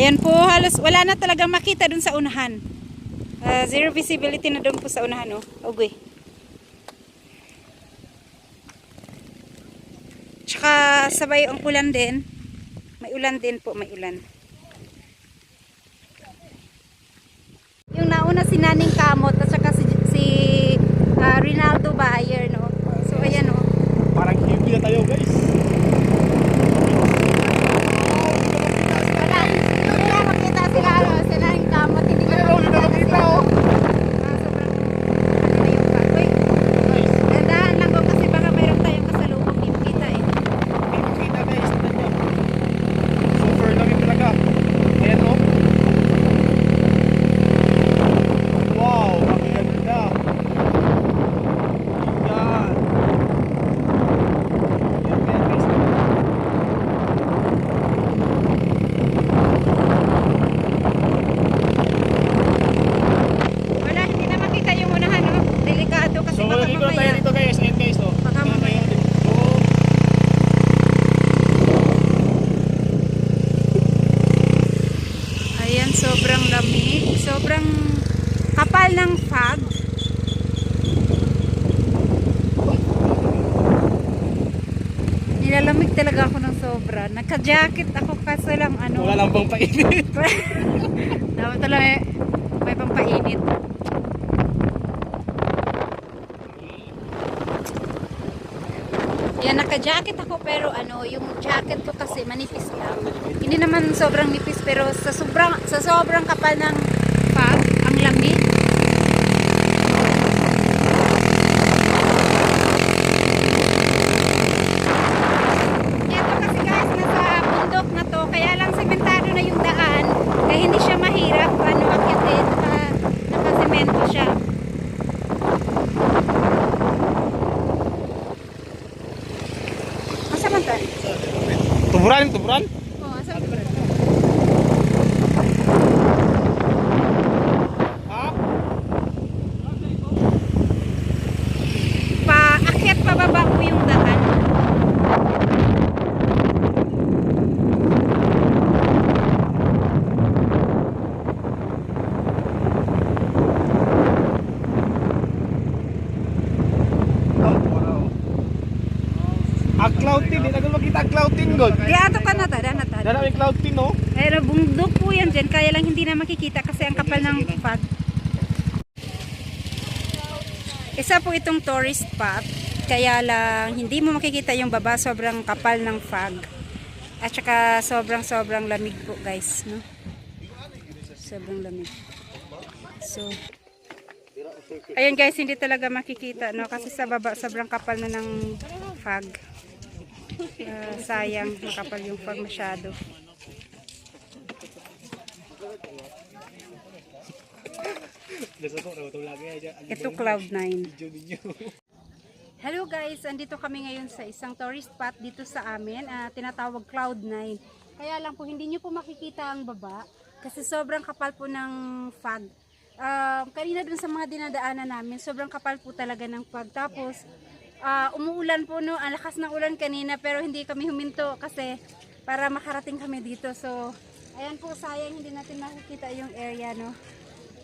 Ayan po, halos wala na talagang makita dun sa unahan. Ah, zero visibility na dun po sa unahan, oh. Ugoy. Tsaka sabay ang ulan din. May ulan din po, may ulan. Yung nauna si Naning Kamot at saka si, si ah, Rinaldo Bayer, no? So, ayan, oh. Parang TV na tayo guys. Wala, hindi na makita sila, ano, si Naning Kamot. Hindi ko Ayun, hindi na makita, oh. Ah, sobrang ano na yung bagoy. Dandahan lang ko kasi baka mayroon tayong kasalubong di makita eh. Hindi ko kita guys. Tignan nyo. Super dami talaga. Ayan o. Wow, ang ganda. Yan. Yan kaya guys. Wala, hindi na makita yung unahan, no? Delikado kasi So, baka dito na tayo mamaya. dito guys. Ayan guys oh. Baka Tingnan mamaya. tayo dito. Ayan, sobrang lamig. Sobrang kapal ng fog. Nilalamig talaga ako ng sobra. Nagka-jacket ako kaso lang ano. Wala lang bang painit. Dapat talaga may, may pampainit. Yan, naka-jacket ako pero ano, yung jacket ko kasi manipis lang. Hindi naman sobrang nipis pero sa sobrang sa sobrang kapal ng fog, ang lamig. Ito kasi guys, nasa bundok na to, kaya lang sementado na yung daan, kaya hindi siya mahirap, ano, akyatin, naka, nakasemento siya. Asa man to? Tuburan, tuburan. Oh, asa to? Ha? Paakyat pababa ko yung daan. Oh. Ang cloud tin, hindi na cloud tin gold. Di ato ka na ta, na ta. Dala may cloud tin oh. Pero bundok po yan dyan, kaya lang hindi na makikita kasi ang kapal ng fog. Isa po itong tourist spot, kaya lang hindi mo makikita yung baba, sobrang kapal ng fog. At saka sobrang sobrang lamig po guys, no? Sobrang lamig. So, ayun guys, hindi talaga makikita, no? Kasi sa baba, sobrang kapal na ng fog. Ah, sayang, makapal yung fog masyado. Ito Cloud9. Hello guys, andito kami ngayon sa isang tourist spot dito sa amin, ah, tinatawag Cloud9. Kaya lang po hindi nyo po makikita ang baba kasi sobrang kapal po ng fog. Ah, kanina dun sa mga dinadaanan namin, sobrang kapal po talaga ng fog. Tapos ah, umuulan po no, ang lakas ng ulan kanina pero hindi kami huminto kasi para makarating kami dito. So ayan po sayang hindi natin makikita yung area no.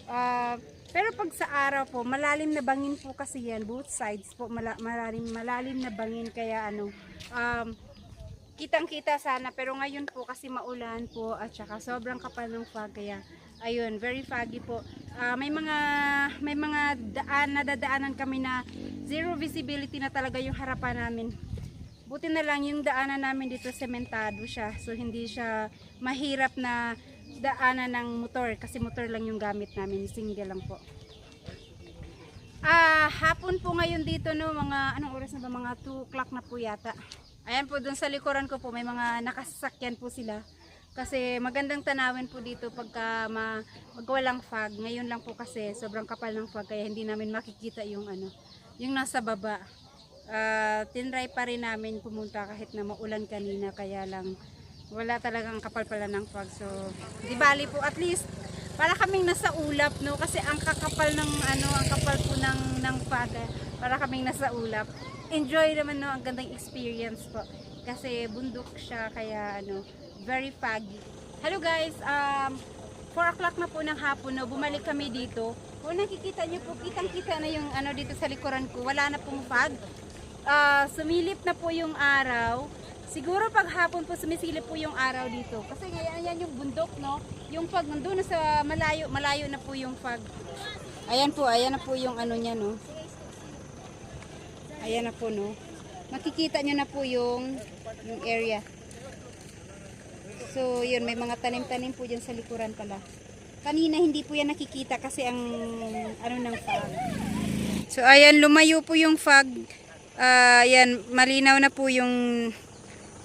Ah, pero pag sa araw po, malalim na bangin po kasi yan, both sides po, mala- malalim, malalim na bangin, kaya ano, um, kitang-kita sana, pero ngayon po kasi maulan po, at saka sobrang kapal ng fog, kaya, ayun, very foggy po. Ah, may mga, may mga daan, nadadaanan kami na zero visibility na talaga yung harapan namin. Buti na lang yung daanan namin dito sementado siya, so hindi siya mahirap na daanan ng motor kasi motor lang yung gamit namin, single lang po. Ah, hapon po ngayon dito no, mga anong oras na ba? Mga 2 o'clock na po yata. Ayan po, dun sa likuran ko po, may mga nakasasakyan po sila. Kasi magandang tanawin po dito pagka ma, magwalang fog. Ngayon lang po kasi sobrang kapal ng fog kaya hindi namin makikita yung ano, yung nasa baba. Ah, tinry pa rin namin pumunta kahit na maulan kanina kaya lang wala talagang kapal pala ng fog. So, di bali po at least para kaming nasa ulap no kasi ang kakapal ng ano, ang kapal po ng ng fog. eh. Para kaming nasa ulap. Enjoy naman no, ang gandang experience po. Kasi bundok siya kaya ano, very foggy. Hello guys, um, 4 o'clock na po ng hapon, no, bumalik kami dito. Kung nakikita niyo po, kitang-kita na yung ano dito sa likuran ko, wala na pong fog. Ah, sumilip na po yung araw. Siguro pag hapon po sumisilip po yung araw dito. Kasi ngayon yan yung bundok, no? Yung fog nandun na sa malayo, malayo na po yung fog. Ayan po, ayan na po yung ano niya, no? Ayan na po, no? Makikita nyo na po yung, yung area. So, yun, may mga tanim-tanim po dyan sa likuran pala. Kanina hindi po yan nakikita kasi ang ano ng fog. So, ayan, lumayo po yung fog. Ah, ayan, malinaw na po yung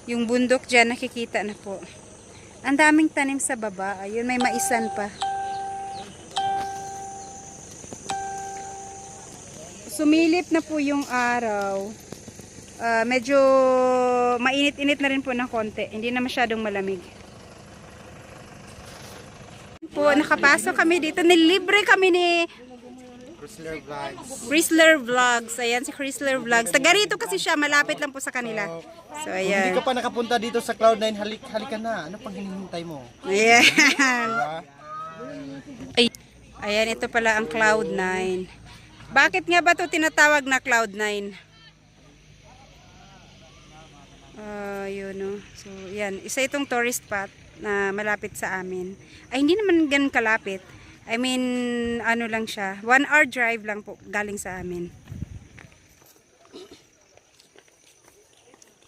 yung bundok dyan, nakikita na po. Ang daming tanim sa baba. Ayun, may maisan pa. Sumilip na po yung araw. Ah, medyo mainit-init na rin po ng konti. Hindi na masyadong malamig. Po, nakapasok kami dito. Nilibre kami ni Chrysler Vlogs. Chrysler Vlogs. Ayan si Chrysler Vlogs. Taga rito kasi siya. Malapit lang po sa kanila. So, Kung hindi ayan. ka pa nakapunta dito sa Cloud9, halik, halika na. Ano pang hinihintay mo? Ayan. Ay, ayan, ito pala ang Cloud9. Bakit nga ba to tinatawag na Cloud9? Ah, yun no. So, yan. Isa itong tourist spot na malapit sa amin. Ay, hindi naman ganun kalapit. I mean, ano lang siya. One hour drive lang po galing sa amin.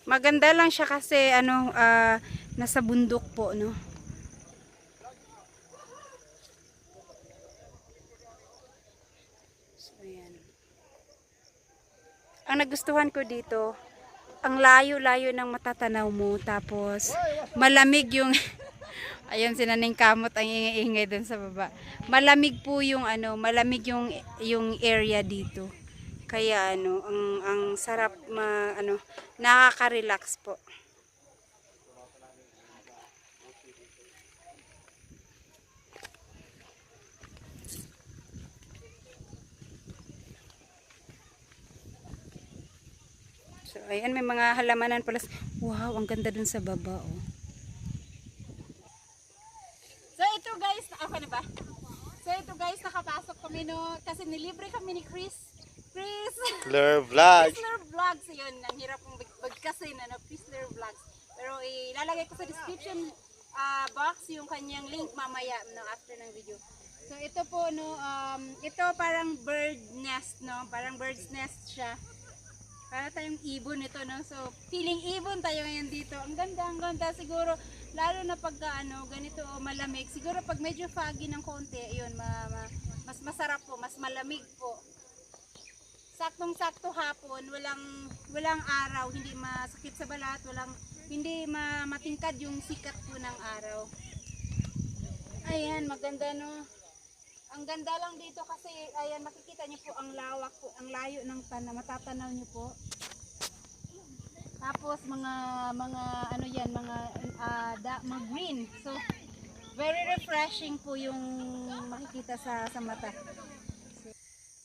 Maganda lang siya kasi ano, ah, nasa bundok po, no. Ang nagustuhan ko dito, ang layo-layo ng matatanaw mo. Tapos, malamig yung... Ayun, sinaning kamot ang ingay dun sa baba. Malamig po yung ano, malamig yung yung area dito. Kaya ano, ang ang sarap ma ano, nakaka-relax po. Ayan, may mga halamanan pala. Wow, ang ganda dun sa baba, oh. So, ito guys, okay na ba? So, ito guys, nakapasok kami no, kasi nilibre kami ni Chris. Chris! Chrysler Vlogs. Chrysler Vlogs, yun. Ang hirap kong bag- bagkasin, ano, Chrysler Vlogs. Pero ilalagay ko sa description ah, box yung kanyang link mamaya, no, after ng video. So, ito po, no, um, ito parang bird nest, no, parang bird's nest siya. Para tayong ibon ito, no? So, feeling ibon tayo ngayon dito. Ang ganda, ang ganda. Siguro, lalo na pagka, ano, ganito, oh, malamig. Siguro, pag medyo foggy ng konti, yun, ma, ma- mas masarap po, mas malamig po. Saktong-sakto hapon, walang, walang araw, hindi masakit sa balat, walang, hindi ma, matingkad yung sikat po ng araw. Ayan, maganda, no? Ang ganda lang dito kasi ayan makikita niyo po ang lawak po, ang layo ng tana, matatanaw niyo po. Tapos mga mga ano yan, mga ah, da, mga green. So very refreshing po yung makikita sa sa mata.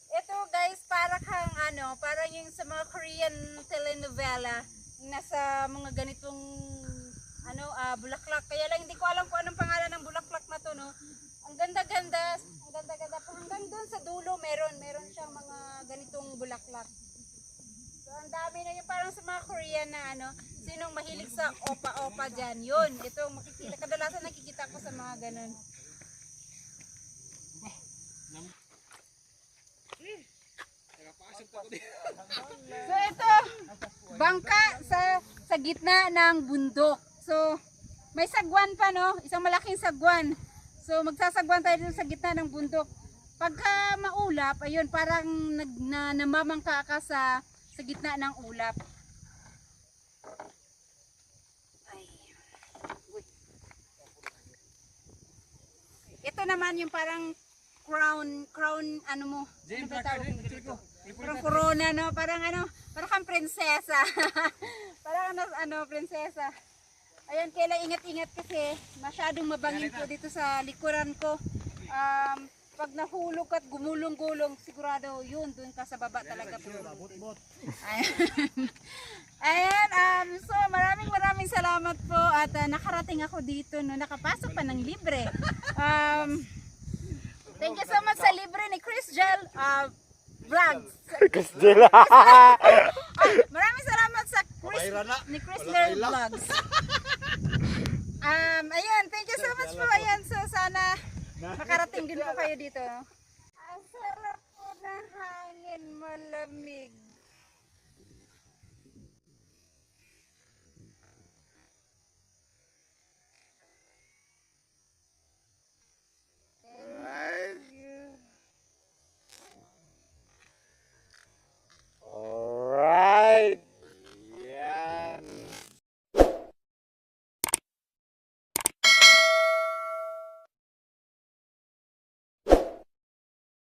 Ito guys, para kang ano, parang yung sa mga Korean telenovela, nasa mga ganitong ano, ah, bulaklak. Kaya lang hindi ko alam kung anong pangalan ng bulaklak na to, no. Ang ganda-ganda, ang ganda-ganda po. Hanggang doon sa dulo, meron, meron siyang mga ganitong bulaklak. So, ang dami na yun, parang sa mga Korean na ano, sinong mahilig sa opa-opa dyan, yun, ito, makikita, kadalasan nakikita ko sa mga ganun. So, ito, bangka sa sa gitna ng bundok. So, may sagwan pa, no? Isang malaking sagwan. So, magsasagwan tayo dito sa gitna ng bundok. Pagka maulap, ayun, parang nag, na, namamangka ka sa, sa gitna ng ulap. Ay. Ito naman yung parang crown, crown, ano mo? Ano ba tawag mo dito? Parang corona, no? Parang ano, parang kang prinsesa. parang ano, ano, prinsesa. Ayan, kailan ingat-ingat kasi masyadong mabangin po dito sa likuran ko. Um, pag nahulog at gumulong-gulong, sigurado yun, dun ka sa baba talaga po. Ayan. Ayan, um, so maraming maraming salamat po at ah, nakarating ako dito no, nakapasok pa ng libre. Um, thank you so much sa libre ni Chris Gel uh, Vlogs. Ah, maraming salamat sa Chris, ni Chris Gel Vlogs. Um, ayan, thank you so much po. Ayan, so sana makarating din po kayo dito. Ang sarap po ng hangin, malamig.